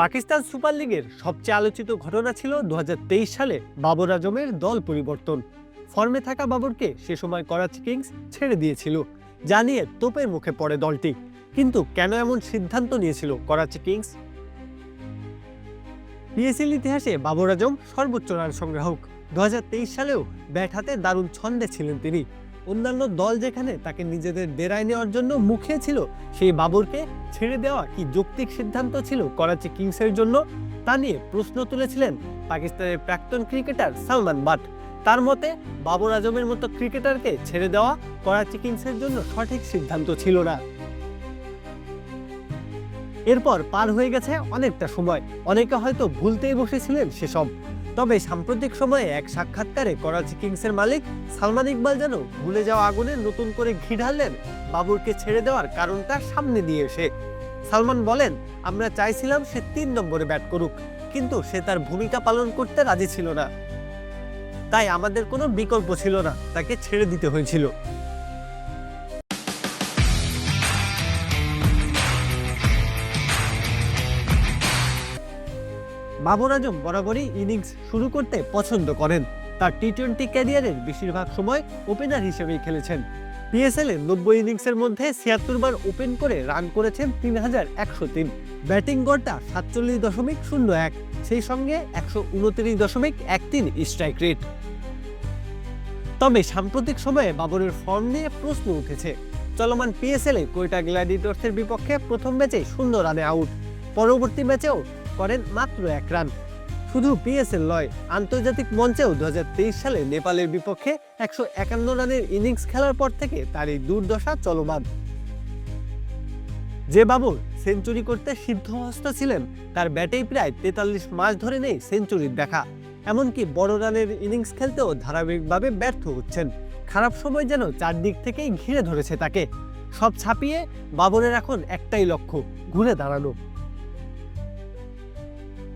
Pakistan super লিগের সবচেয়ে আলোচিত ঘটনা ছিল দুহাজার তেইশ সালে বাবর আজমের দল পরিবর্তন। ফর্মে থাকা বাবরকে সে সময় করাচি কিংস ছেড়ে দিয়েছিল জানিয়ে তোপের মুখে পড়ে দলটি। কিন্তু কেন এমন সিদ্ধান্ত নিয়েছিল করাচি কিংস? পিএসএল ইতিহাসে বাবর আজম সর্বোচ্চ রান সংগ্রাহক। দু হাজার তেইশ সালেও ব্যাট হাতে দারুণ ছন্দে ছিলেন তিনি। অন্যান্য দল যেখানে তাকে নিজেদের ডেরায় নেওয়ার জন্য মুখে ছিল, সেই বাবরকে ছেড়ে দেওয়া কি যৌক্তিক সিদ্ধান্ত ছিল করাচি কিংসের জন্য? তা নিয়ে প্রশ্ন তুলেছিলেন পাকিস্তানের প্রাক্তন ক্রিকেটার সালমান বাট তার মতে, বাবর আজমের মতো ক্রিকেটারকে ছেড়ে দেওয়া করাচি কিংসের জন্য সঠিক সিদ্ধান্ত ছিল না। এরপর পার হয়ে গেছে অনেকটা সময়। অনেকে হয়তো ভুলতেই বসেছিলেন সেসব। তবে সাম্প্রতিক সময়ে এক সাক্ষাৎকারে করাচি কিংসের মালিক সালমান ইকবাল যেন ভুলে যাওয়া আগুনে নতুন করে ঘি ঢাললেন, বাবুরকে ছেড়ে দেওয়ার কারণটা সামনে দিয়ে এসে। সালমান বলেন, আমরা চাইছিলাম সে তিন নম্বরে ব্যাট করুক, কিন্তু সে তার ভূমিকা পালন করতে রাজি ছিল না। তাই আমাদের কোনো বিকল্প ছিল না, তাকে ছেড়ে দিতে হয়েছিল। বাবর আজম বরাবরই ইনিংস শুরু করতে পছন্দ করেন। তার টি টোয়েন্টি ক্যারিয়ারের বেশিরভাগ সময় ওপেনার হিসেবেই খেলেছেন। পিএসএল নব্বই ইনিংসের মধ্যে ছিয়াত্তর বার ওপেন করে রান করেছেন তিন হাজার একশো তিন। ব্যাটিং গড়টা সাতচল্লিশ দশমিক শূন্য এক, সেই সঙ্গে একশো উনত্রিশ দশমিক এক তিন স্ট্রাইক রেট তবে সাম্প্রতিক সময়ে বাবরের ফর্ম নিয়ে প্রশ্ন উঠেছে। চলমান পিএসএল এ কোয়েটা গ্ল্যাডিটর্সের বিপক্ষে প্রথম ম্যাচে শূন্য রানে আউট পরবর্তী ম্যাচেও করেন মাত্র এক রান। শুধু পিএসএল নয়, আন্তর্জাতিক মঞ্চেও দু হাজার তেইশ সালে নেপালের বিপক্ষে একশো একান্ন রানের ইনিংস খেলার পর থেকে তার এই দুর্দশা চলমান। যে বাবুর সেঞ্চুরি করতে সিদ্ধহস্ত ছিলেন, তার ব্যাটেই প্রায় তেতাল্লিশ মাস ধরে নেই সেঞ্চুরির দেখা। এমনকি বড় রানের ইনিংস খেলতেও ধারাবাহিকভাবে ব্যর্থ হচ্ছেন। খারাপ সময় যেন চারদিক থেকেই ঘিরে ধরেছে তাকে। সব ছাপিয়ে বাবরের এখন একটাই লক্ষ্য, ঘুরে দাঁড়ানো।